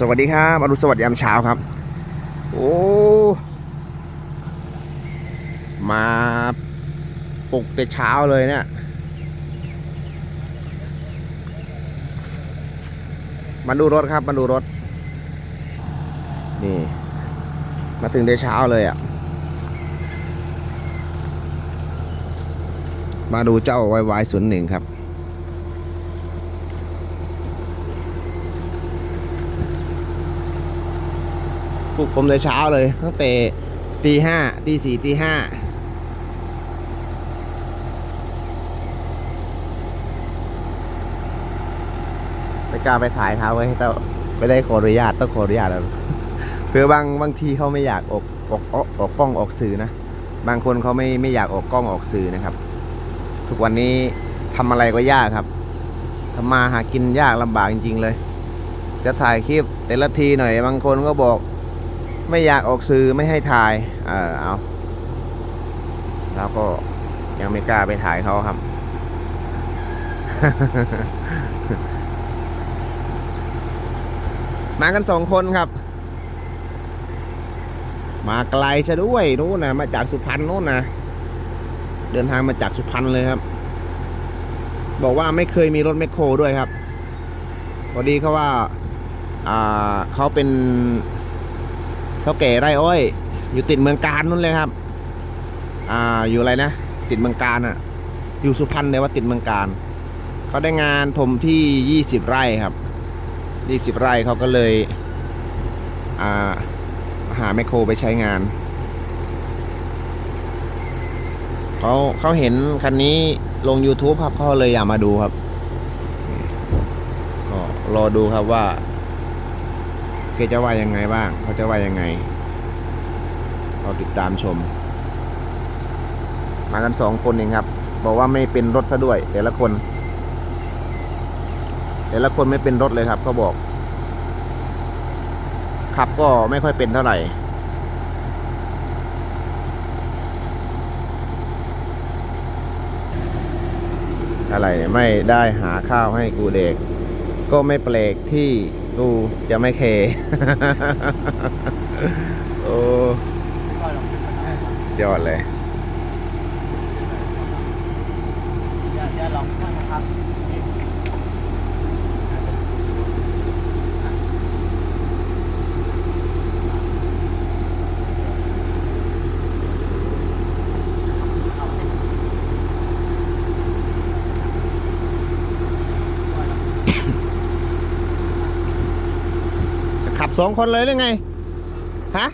สวัสดีครับอรุณสวัสดิ์ยามเช้าครับ โอ้ มาปลุกแต่เช้าเลยเนี่ย มาดูรถครับ มาดูรถ นี่ มาถึงแต่เช้าเลยอะ มาดูเจ้าไวไวศูนย์หนึ่งครับ ปลุกผมแต่เช้าเลย ตั้งแต่ตีห้าตีสี่ตีห้าไม่กล้าไปถ่ายเขาไว้ให้เต้าไม่ได้ขออนุญาตต้องขออนุญาตแล้วคือบางบางทีเขาไม่อยากออกออกออกออกกล้องออกสื่อนะบางคนเขาไม่ไม่อยากออกกล้องออกสื่อนะครับ ทุกวันนี้ทำอะไรก็ยากครับทำมาหากินยากลำบากจริง ๆ เลย จะถ่ายคลิปแต่ละทีหน่อย บางคนก็บอก ไม่อยากออกสื่อไม่ให้ถ่าย เออเอาแล้วก็ยังไม่กล้าไปถ่ายเขาครับ มากันสองคนครับ มาไกลซะด้วยนู้นนะมาจากสุพรรณนู้นนะเดินทางมาจากสุพรรณเลยครับ บอกว่าไม่เคยมีรถแมคโครด้วยครับพอดีเขาว่า อ่าเขาเป็น เท่าแก่ไร่อ้อย อยู่ติดเมืองการนู่นเลยครับ อ่าอยู่อะไรนะ ติดเมืองการอะอยู่สุพรรณเลยว่าติดเมืองการเขาได้งานถมที่ 20 ไร่ครับ 20 ไร่เขาก็เลยอ่าหาแมคโครไปใช้งานเขาเขาเห็นคันนี้ลง YouTube ครับเขาเลยอยากมาดูครับ ก็รอดูครับว่า แกจะว่ายังไงบ้างเขาจะว่ายังไงเราติดตามชม มากันสองคนเองครับ บอกว่าไม่เป็นรถซะด้วย แต่ละคน แต่ละคนไม่เป็นรถเลยครับเขาบอก ขับก็ไม่ค่อยเป็นเท่าไหร่อะไรเนี่ยไม่ได้หาข้าวให้กูเด็ก ก็ไม่แปลกที่ กูจะไม่เคโอ้ยอดเลยอย่าลองนะครับ สองคนเลยหรือไง ฮะ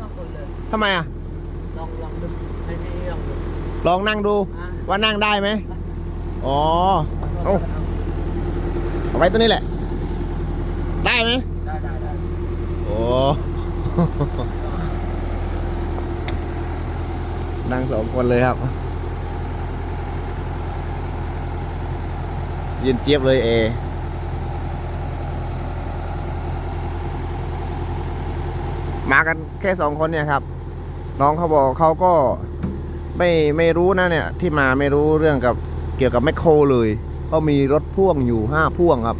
ต้องคนเลยทำไมอะ ลองลองดูให้พี่ลองดูลองนั่งดูอะว่านั่งได้ไหมอ๋อ เอ้าเอาไว้ตัวนี้แหละ ได้ไหมได้ได้ได้โอ้ นั่งสองคนเลยครับยืนเจี๊ยบเลยเอ มากันแค่สองคนเนี่ยครับ น้องเขาบอกเขาก็ไม่ไม่รู้นะเนี่ย ที่มาไม่รู้เรื่องกับเกี่ยวกับแมคโครเลยเขามีรถพ่วงอยู่ห้าพ่วงครับ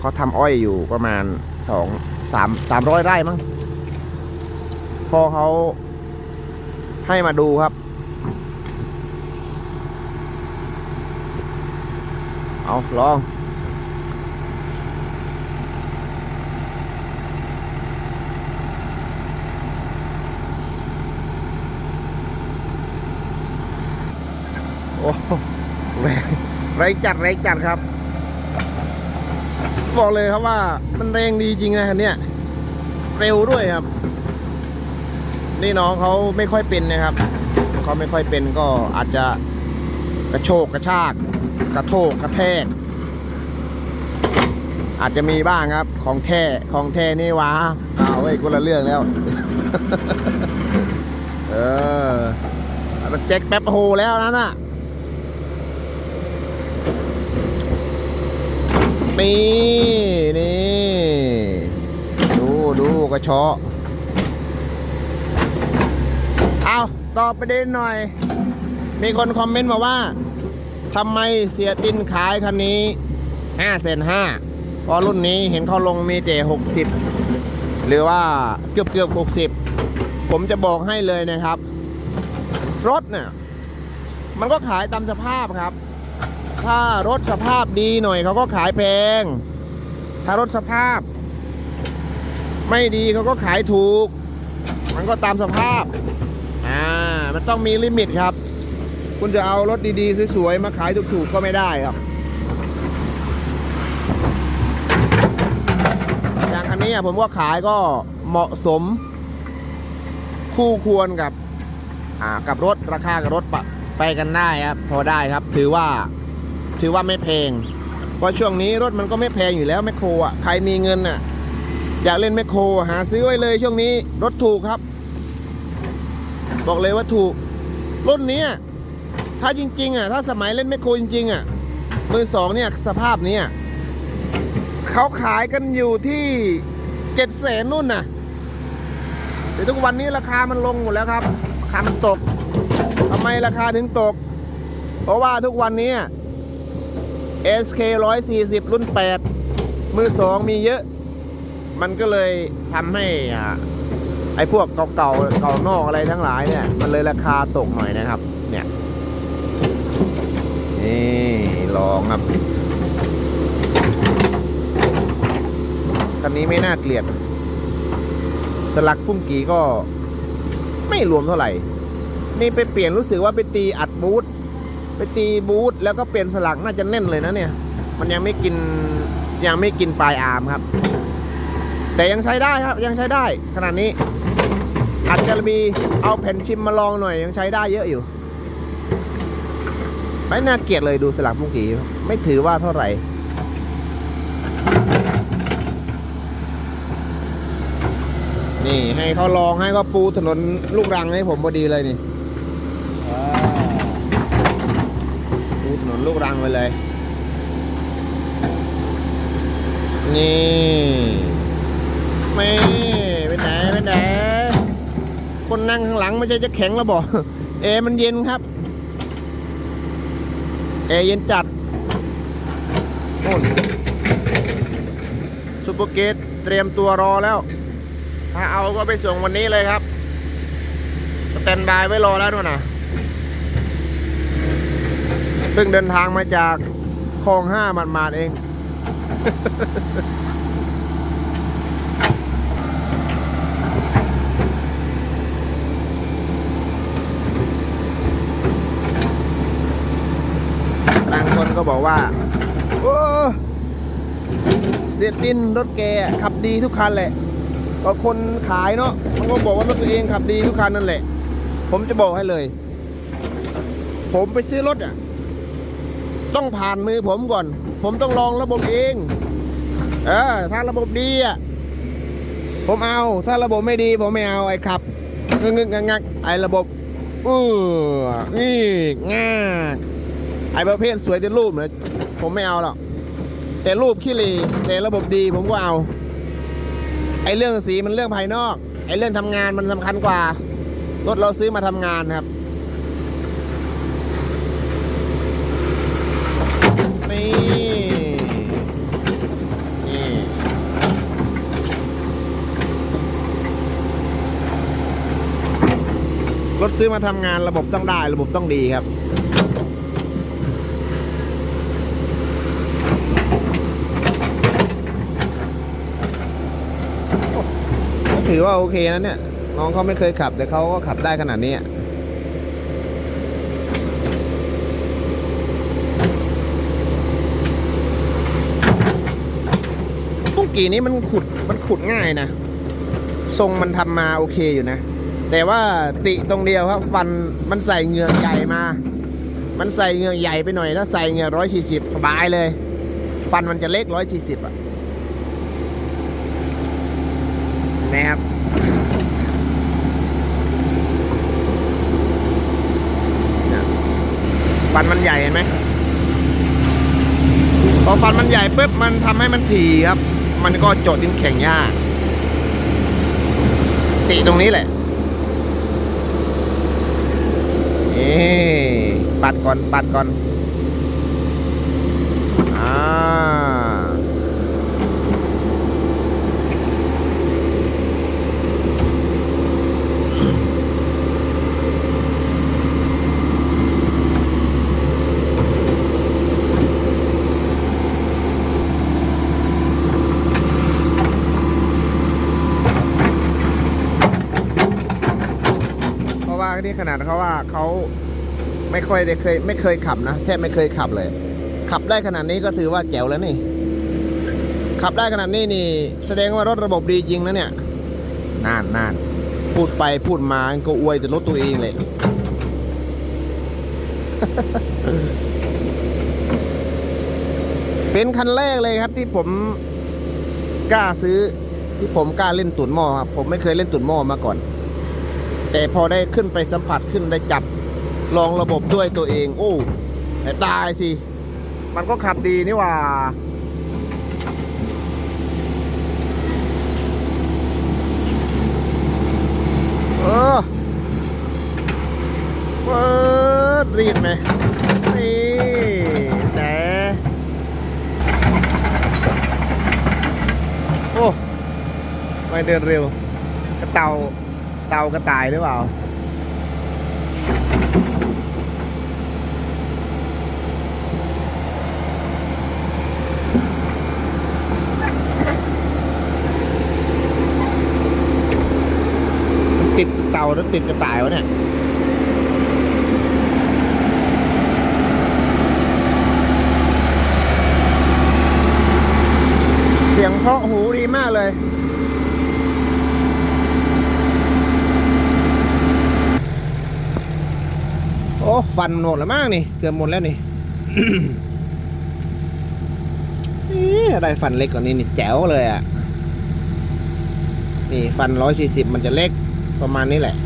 เขาทำอ้อยอยู่ประมาณสองสามสามร้อยไร่มั้งพอเขาให้มาดูครับ เอาลอง โอ้แรงแรงจัดแรงจัดครับ บอกเลยครับว่ามันแรงดีจริงนะคันเนี้ยเร็วด้วยครับ นี่น้องเขาไม่ค่อยเป็นนะครับเขาไม่ค่อยเป็นก็อาจจะกระโชกกระชาก กระโทกกระแทก อาจจะมีบ้างครับ ของแท้ของแท้นี่วะเอาวเว้ยคนละเรื่องแล้ว เออแจ็คแป๊บโฮแล้วนั่นน่ะ นี่นี่ดูดูกระชาะเอาตอบประเด็นหน่อย มีคนคอมเมนต์มาว่าทำไมเสียตินขายคันนี้ห้าเซนห้าเพราะรุ่นนี้เห็นเขาลงมีแต่หกสิบหรือว่าเกือบเกือบหกสิบผมจะบอกให้เลยนะครับ รถเนี่ยมันก็ขายตามสภาพครับ ถ้ารถสภาพดีหน่อยเขาก็ขายแพง ถ้ารถสภาพ ไม่ดีเขาก็ขายถูก มันก็ตามสภาพ อ่า มันต้องมีลิมิตครับ คุณจะเอารถดีๆ สวยๆ มาขายถูกๆ ก็ไม่ได้ครับ อย่างคันนี้อะผมว่าขายก็เหมาะสม คู่ควรกับ อ่า กับรถราคากับรถปะไปกันได้ครับ พอได้ครับ ถือว่า ถือว่าไม่แพง เพราะช่วงนี้รถมันก็ไม่แพงอยู่แล้วแมคโครอะใครมีเงินอะอยากเล่นแมคโครหาซื้อไว้เลยช่วงนี้รถถูกครับ บอกเลยว่าถูก รุ่นนี้ถ้าจริงๆอะถ้าสมัยเล่นแมคโครจริงๆอะมือสองเนี่ยสภาพเนี้ยเขาขายกันอยู่ที่เจ็ดแสนนู่นน่ะแต่ทุกวันนี้ราคามันลงหมดแล้วครับราคามันตกทำไมราคาถึงตก เพราะว่าทุกวันนี้ SK 140 รุ่น 8 มือสองมีเยอะ มันก็เลยทำให้อ่าไอ้พวกเก่าๆเก่านอกอะไรทั้งหลายเนี่ย มันเลยราคาตกหน่อยนะครับ เนี่ยนี่ลองครับคันนี้ไม่น่าเกลียด สลักพุ่มกีก็ไม่รวมเท่าไหร่ นี่ไปเปลี่ยนรู้สึกว่าไปตีอัดบูท ไปตีบูทแล้วก็เปลี่ยนสลักน่าจะแน่นเลยนะเนี่ย มันยังไม่กินยังไม่กินปลายอาร์มครับ แต่ยังใช้ได้ครับยังใช้ได้ขนาดนี้อาจจะมีเอาแผ่นชิมมาลองหน่อยยังใช้ได้เยอะอยู่ ไม่น่าเกลียดเลยดูสลักพุ่งกีไม่ถือว่าเท่าไหร่นี่ให้เขาลองให้เขาปูถนนลูกรังให้ผมพอดีเลยนี่ปูถนนลู กรังไปเลย นี่ไม่ไปไหนไปไหนคนนั่งข้างหลังไม่ใช่จะแข็งแล้วบอกเอมันเย็นครับเอเย็นจัดโน่นซูเปอร์เกตเตรียมตัวรอแล้ว ถ้าเอาก็ไปส่งวันนี้เลยครับสแตนบายไว้รอแล้วนู่นนะ เพิ่งเดินทางมาจากคลองห้าหมาดๆเอง บางคนก็บอกว่า โอ้เสียตินรถแกขับดีทุกคันแหละก็คนขายเนาะมันก็บอกว่ารถตัวเองขับดีทุกคันนั่นแหละ ผมจะบอกให้เลย ผมไปซื้อรถอะ ต้องผ่านมือผมก่อน ผมต้องลองระบบเอง เออ ถ้าระบบดีอะ ผมเอา ถ้าระบบไม่ดี ผมไม่เอาไอ้ขับงึกงึกงักงักไอ้ระบบอือนี่ง่าไอ้ประเภทสวยแต่รูปเนี่ยผมไม่เอาหรอกแต่รูปขี้เหรีแต่ระบบดีผมก็เอา ไอ้เรื่องสีมันเรื่องภายนอก ไอ้เรื่องทำงานมันสำคัญกว่ารถเราซื้อมาทำงานครับ นี่นี่ รถซื้อมาทำงานระบบต้องได้ ระบบต้องดีครับ ถือว่าโอเคนะเนี่ย น้องเขาไม่เคยขับ แต่เขาก็ขับได้ขนาดนี้ปุ้งกีนี้มันขุดมันขุดง่ายนะ ทรงมันทำมาโอเคอยู่นะ แต่ว่าติตรงเดียวครับ ฟันมันใส่เหงือกใหญ่มา มันใส่เหงือกใหญ่ไปหน่อยถ้าใส่เหงือกร้อยสี่สิบสบายเลย ฟันมันจะเล็กร้อยสี่สิบอะนะครับฟันมันใหญ่เห็นไหมพอฟันมันใหญ่ปุ๊บมันทำให้มันถี่ครับ มันก็โจดดินแข็งยากติตรงนี้แหละ นี่ปัดก่อนปัดก่อนอ่า่านี่ขนาดเขาว่าเขาไม่ค่อยได้เคย ไม่เคยขับนะแทบไม่เคยขับเลย ขับได้ขนาดนี้ก็ถือว่าแจ๋วแล้วนี่ ขับได้ขนาดนี้นี่ แสดงว่ารถระบบดีจริงนะเนี่ยนานนานพูดไปพูดมาก็อวยแต่รถตัวเองเลยเป็นคันแรกเลยครับที่ผมกล้าซื้อที่ผมกล้าเล่นตุ่นหม้อครับผมไม่เคยเล่นตุ่นหม้อมาก่อน แต่พอได้ขึ้นไปสัมผัสขึ้นได้จับลองระบบด้วยตัวเอง โอ้แต่ตายสิ มันก็ขับดีนี่ว่า เออเปิดรีดไหมนี่แหนโอ้ ไม่เดินเร็ว กระเตา เตากระต่ายหรือเปล่า ติดเตาแล้วติดกระต่ายวะเนี่ยเสียงเพราะหูดีมากเลย โอ้ ฟันหมดแล้วมากนี่ เกือบหมดแล้วนี่ได้ฟันเล็กกว่านี้นี่แจ๋วเลยอะ นี่ฟันร้อยสี่สิบมันจะเล็กประมาณนี้แหละ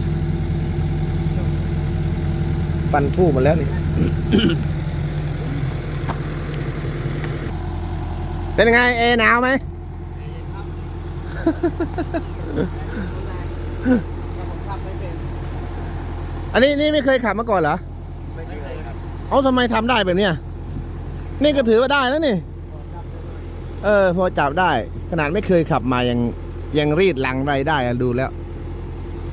ฟันทู่หมาแล้วนี่เป็นไงเอหนาวไหมอันนี้นี่ไม่เคยขับมาก่อนเหรอ เอาทำไมทำได้แบบเนี้ยนี่ก็ถือว่าได้แล้วนี่ เออ พอจับได้ ขนาดไม่เคยขับมายังยังรีดหลังไรได้ดูแล้ว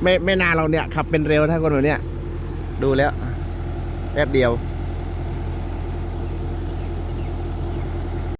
ไม่ไม่นานเราเนี่ยขับเป็นเร็วถ้าคนแบบเนี้ยดูแล้วแป๊บเดียว